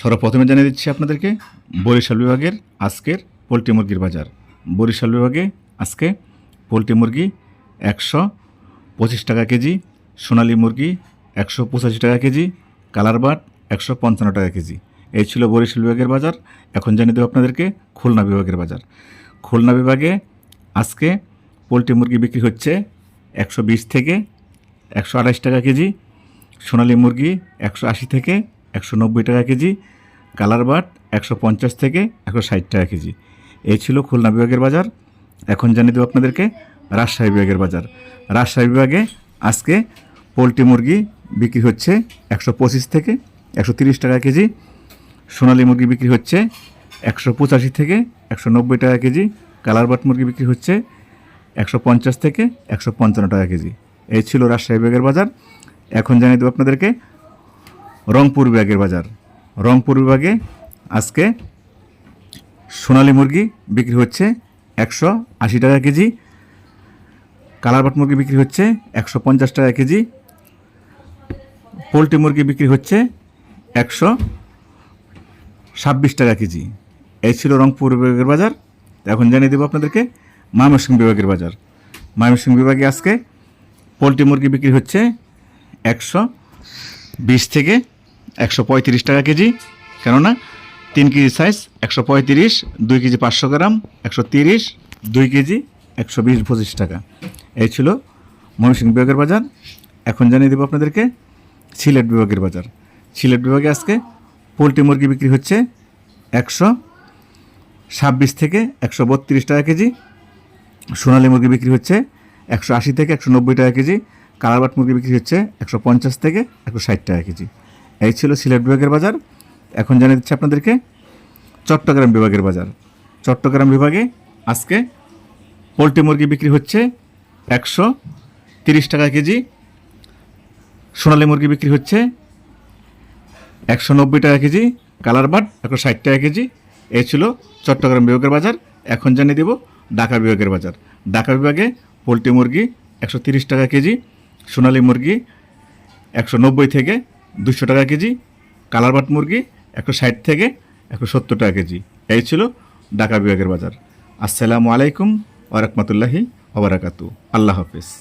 সর্বপ্রথমে জানিয়ে দিচ্ছি আপনাদেরকে, বরিশাল বিভাগের আজকের পোলট্রি মুরগির বাজার। বরিশাল বিভাগে আজকে পোলট্রি মুরগি একশো পঁচিশ টাকা কেজি, সোনালী মুরগি একশো পঁচাশি টাকা কেজি, কালার বাট একশো পঞ্চান্ন টাকা কেজি। এই ছিল বরিশাল বিভাগের বাজার। এখন জানিয়ে দেবো আপনাদেরকে খুলনা বিভাগের বাজার। খুলনা বিভাগে আজকে পোলট্রি মুরগি বিক্রি হচ্ছে একশো বিশ থেকে একশো আঠাশ টাকা কেজি, সোনালী মুরগি একশো আশি থেকে একশো নব্বই টাকা কেজি কালার বাট একশো পঞ্চাশ থেকে একশো ষাট টাকা কেজি। এই ছিল খুলনা বিভাগের বাজার। এখন জানিয়ে দেবো আপনাদেরকে রাজশাহী বিভাগের বাজার। রাজশাহী বিভাগে আজকে পোলট্রি মুরগি বিক্রি হচ্ছে একশো পঁচিশ থেকে একশো তিরিশ টাকা কেজি। সোনালী মুরগি বিক্রি হচ্ছে একশো পঁচাশি থেকে একশো নব্বই টাকা কেজি। কালার বাট মুরগি বিক্রি হচ্ছে একশো পঞ্চাশ থেকে একশো পঞ্চান্ন টাকা কেজি। এই ছিল রাজশাহী বিভাগের বাজার। এখন জানিয়ে দেবো আপনাদেরকে রংপুর বিভাগের বাজার। রংপুর বিভাগে আজকে সোনালী মুরগি বিক্রি হচ্ছে একশো আশি টাকা কেজি, কালার বাট মুরগি বিক্রি হচ্ছে একশো পঞ্চাশ টাকা কেজি, পোলট্রি মুরগি বিক্রি হচ্ছে একশো ছাব্বিশ টাকা কেজি। এই ছিল রংপুর বিভাগের বাজার। এখন জানিয়ে দেবো আপনাদেরকে ময়মনসিংহ বিভাগের বাজার। ময়মনসিংহ বিভাগে আজকে পোলট্রি মুরগি বিক্রি হচ্ছে একশো বিশ থেকে একশো পঁয়ত্রিশ টাকা কেজি, কেননা তিন কেজি সাইজ একশো পঁয়ত্রিশ, দুই কেজি পাঁচশো গ্রাম, একশো তিরিশ, দুই কেজি একশো বিশ পঁচিশ টাকা। এই ছিল ময়মনসিংহ বিভাগের বাজার। এখন জানিয়ে দেবো আপনাদেরকে সিলেট বিভাগের বাজার। সিলেট বিভাগে আজকে পোলট্রি মুরগি বিক্রি হচ্ছে একশো ছাব্বিশ থেকে একশো বত্রিশ টাকা কেজি। সোনালী মুরগি বিক্রি হচ্ছে একশো আশি থেকে একশো নব্বই টাকা কেজি। কালারবাট মুরগি বিক্রি হচ্ছে একশো পঞ্চাশ থেকে একশো ষাট টাকা কেজি। এই ছিল সিলেট বিভাগের বাজার। এখন জানিয়ে দিচ্ছি আপনাদেরকে চট্টগ্রাম বিভাগের বাজার। চট্টগ্রাম বিভাগে আজকে পোলট্রি মুরগি বিক্রি হচ্ছে একশো তিরিশ টাকা কেজি। সোনালী মুরগি বিক্রি হচ্ছে একশো নব্বই টাকা কেজি। কালার বাট একশো ষাট টাকা কেজি। এই ছিল চট্টগ্রাম বিভাগের বাজার। এখন জানিয়ে দেব ঢাকা বিভাগের বাজার। ঢাকা বিভাগে পোলট্রি মুরগি একশো তিরিশ টাকা কেজি, সোনালী মুরগি একশো নব্বই থেকে দুশো টাকা কেজি কালারবাট মুরগি একশো ষাট থেকে একশো সত্তর টাকা কেজি। এই ছিল ঢাকা বিভাগের বাজার। আসসালামু আলাইকুম ওরকমতুল্লাহি ওবরাকাতু আল্লাহ হাফিজ।